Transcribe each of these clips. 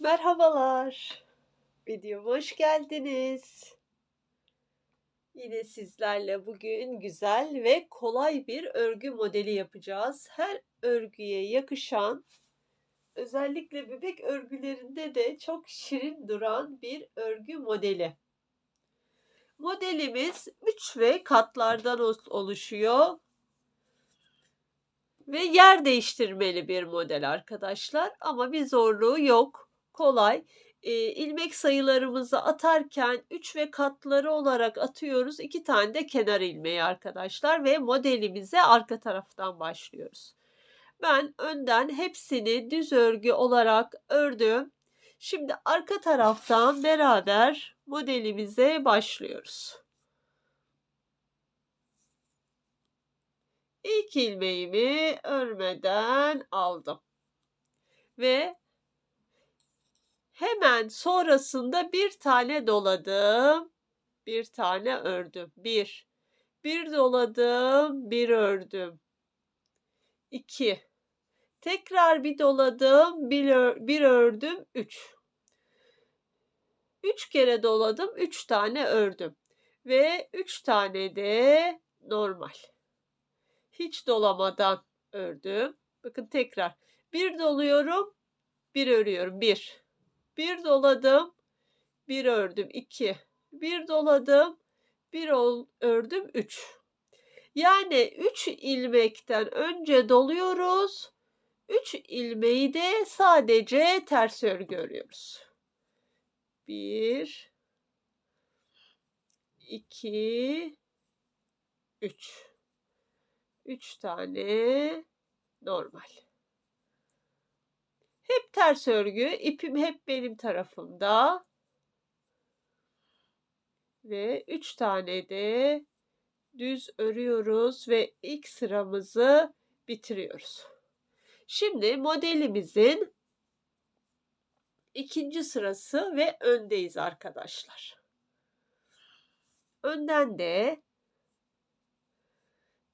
Merhabalar. Videoma hoş geldiniz. Yine sizlerle bugün güzel ve kolay bir örgü modeli yapacağız. Her örgüye yakışan, özellikle bebek örgülerinde de çok şirin duran bir örgü modeli. Modelimiz 3 ve katlardan oluşuyor. Ve yer değiştirmeli bir model arkadaşlar ama bir zorluğu yok. Kolay. E, ilmek sayılarımızı atarken 3 ve katları olarak atıyoruz. 2 tane de kenar ilmeği arkadaşlar ve modelimize arka taraftan başlıyoruz. Ben önden hepsini düz örgü olarak ördüm. Şimdi arka taraftan beraber modelimize başlıyoruz. İlk ilmeğimi örmeden aldım. Ve hemen sonrasında bir tane doladım. Bir tane ördüm. Bir. Bir doladım, bir ördüm. İki. Tekrar bir doladım, bir, ör, bir ördüm, üç. Üç kere doladım, üç tane ördüm. Ve üç tane de normal hiç dolamadan ördüm. Bakın tekrar bir doluyorum, bir örüyorum. Bir. Bir doladım, bir ördüm. iki. Bir doladım, bir ördüm. Üç. Yani üç ilmekten önce doluyoruz. Üç ilmeği de sadece ters örgü örüyoruz. Bir, iki, üç. 3 tane normal. Hep ters örgü. ipim hep benim tarafımda. Ve 3 tane de düz örüyoruz ve ilk sıramızı bitiriyoruz. Şimdi modelimizin ikinci sırası ve öndeyiz arkadaşlar. Önden de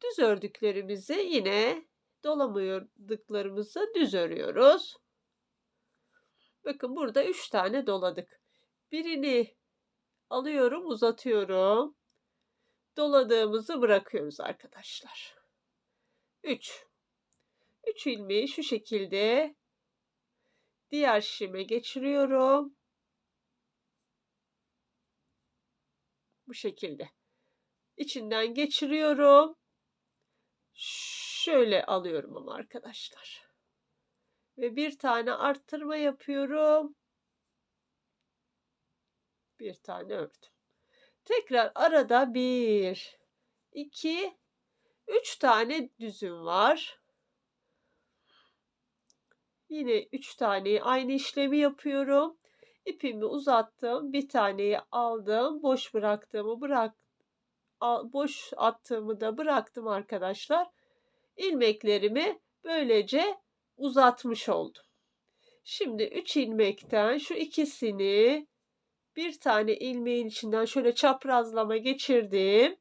Düz ördüklerimizi yine dolamıyorduklarımızı düz örüyoruz. Bakın burada 3 tane doladık. Birini alıyorum, uzatıyorum. Doladığımızı bırakıyoruz arkadaşlar. 3. 3 ilmeği şu şekilde diğer şişime geçiriyorum. Bu şekilde. İçinden geçiriyorum. Şöyle alıyorum ama arkadaşlar. Ve bir tane arttırma yapıyorum. Bir tane ördüm. Tekrar arada bir, iki, üç tane düzüm var. Yine üç tane aynı işlemi yapıyorum. İpimi uzattım. Bir taneyi aldım. Boş bıraktığımı bırak boş attığımı da bıraktım arkadaşlar. İlmeklerimi böylece uzatmış oldum. Şimdi 3 ilmekten şu ikisini bir tane ilmeğin içinden şöyle çaprazlama geçirdim.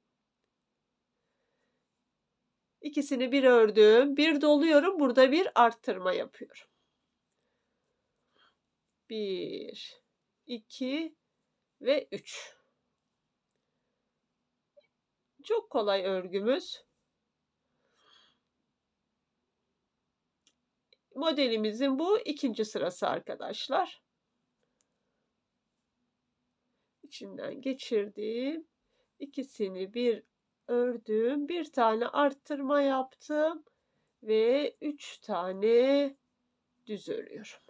İkisini bir ördüm. Bir doluyorum. Burada bir arttırma yapıyorum. Bir, iki ve üç. Çok kolay örgümüz. Modelimizin bu ikinci sırası arkadaşlar. İçinden geçirdim. İkisini bir ördüm. Bir tane arttırma yaptım. Ve üç tane düz örüyorum.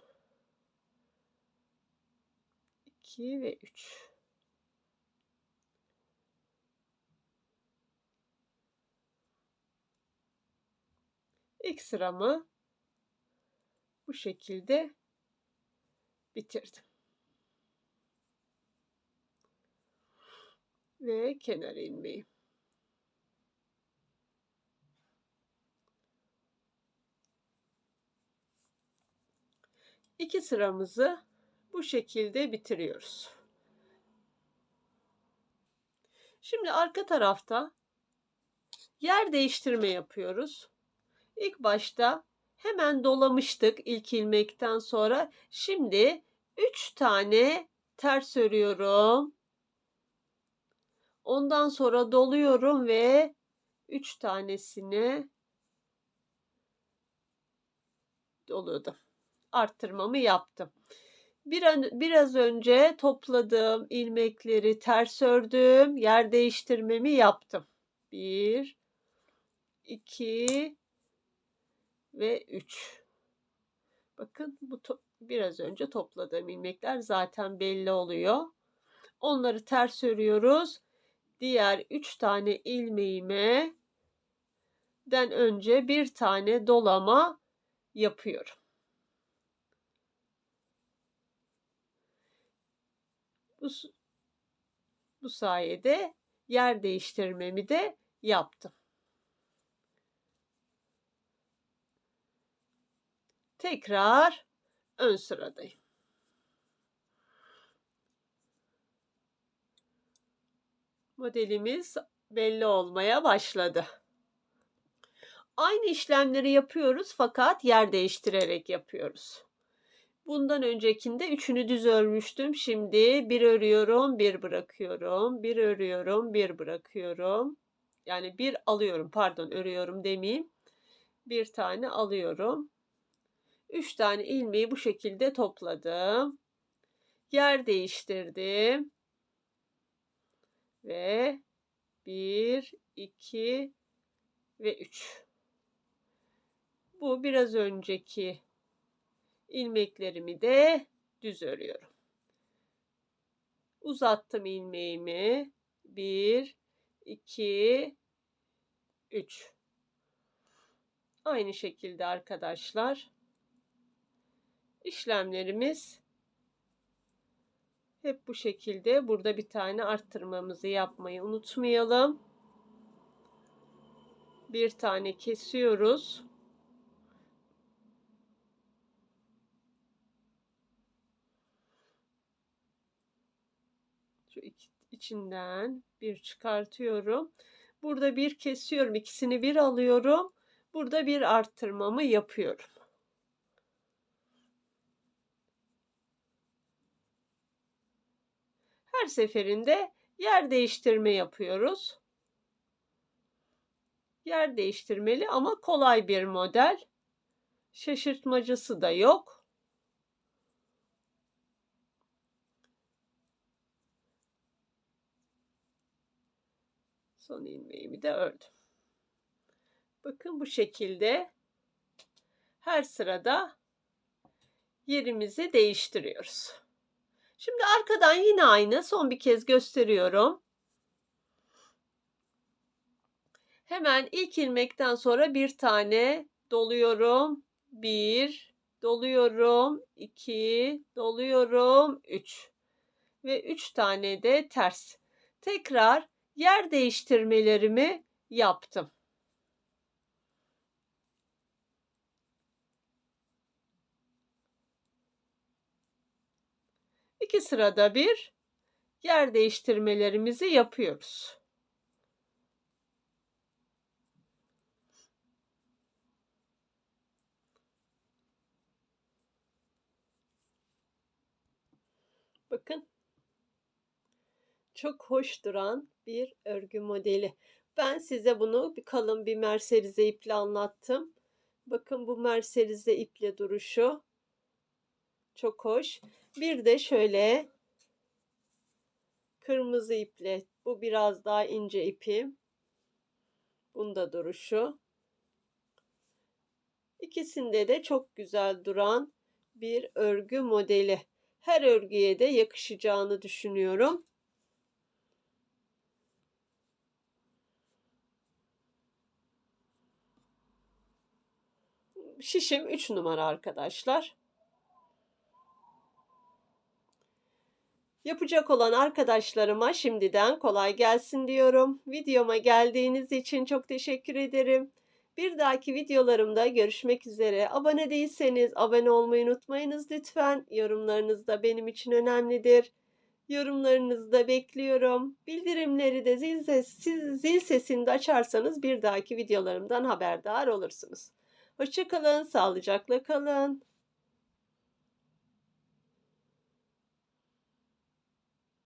2 ve 3. İlk sıramı bu şekilde bitirdim. Ve kenar ilmeği. İki sıramızı bu şekilde bitiriyoruz. Şimdi arka tarafta yer değiştirme yapıyoruz. İlk başta hemen dolamıştık ilk ilmekten sonra. Şimdi 3 tane ters örüyorum. Ondan sonra doluyorum ve 3 tanesini doladım. Arttırmamı yaptım. Bir an, biraz önce topladığım ilmekleri ters ördüm. Yer değiştirmemi yaptım. 1 2 ve 3. Bakın bu biraz önce topladığım ilmekler zaten belli oluyor. Onları ters örüyoruz. Diğer 3 tane ilmeğime den önce bir tane dolama yapıyorum. Bu, bu sayede yer değiştirmemi de yaptım. Tekrar ön sıradayım. Modelimiz belli olmaya başladı. Aynı işlemleri yapıyoruz fakat yer değiştirerek yapıyoruz. Bundan öncekinde üçünü düz örmüştüm. Şimdi bir örüyorum, bir bırakıyorum, bir örüyorum, bir bırakıyorum. Yani bir alıyorum, pardon örüyorum demeyeyim. Bir tane alıyorum. Üç tane ilmeği bu şekilde topladım. Yer değiştirdim. Ve bir, iki ve üç. Bu biraz önceki ilmeklerimi de düz örüyorum. Uzattım ilmeğimi. 1 2 3 Aynı şekilde arkadaşlar işlemlerimiz hep bu şekilde. Burada bir tane arttırmamızı yapmayı unutmayalım. Bir tane kesiyoruz. Şu içinden bir çıkartıyorum. Burada bir kesiyorum. ikisini bir alıyorum. Burada bir arttırmamı yapıyorum. Her seferinde yer değiştirme yapıyoruz. Yer değiştirmeli ama kolay bir model. Şaşırtmacısı da yok. Son ilmeğimi de ördüm. Bakın bu şekilde her sırada yerimizi değiştiriyoruz. Şimdi arkadan yine aynı son bir kez gösteriyorum. Hemen ilk ilmekten sonra bir tane doluyorum. Bir, doluyorum. iki, doluyorum. Üç. Ve üç tane de ters. Tekrar yer değiştirmelerimi yaptım. İki sırada bir yer değiştirmelerimizi yapıyoruz. Bakın çok hoş duran bir örgü modeli. Ben size bunu bir kalın bir merserize iple anlattım. Bakın bu merserize iple duruşu. Çok hoş. Bir de şöyle kırmızı iple. Bu biraz daha ince ipim. Bunda duruşu. İkisinde de çok güzel duran bir örgü modeli. Her örgüye de yakışacağını düşünüyorum. şişim 3 numara arkadaşlar. Yapacak olan arkadaşlarıma şimdiden kolay gelsin diyorum. Videoma geldiğiniz için çok teşekkür ederim. Bir dahaki videolarımda görüşmek üzere. Abone değilseniz abone olmayı unutmayınız lütfen. Yorumlarınız da benim için önemlidir. Yorumlarınızı da bekliyorum. Bildirimleri de zil, ses, zil sesini de açarsanız bir dahaki videolarımdan haberdar olursunuz. Hoşçakalın, sağlıcakla kalın.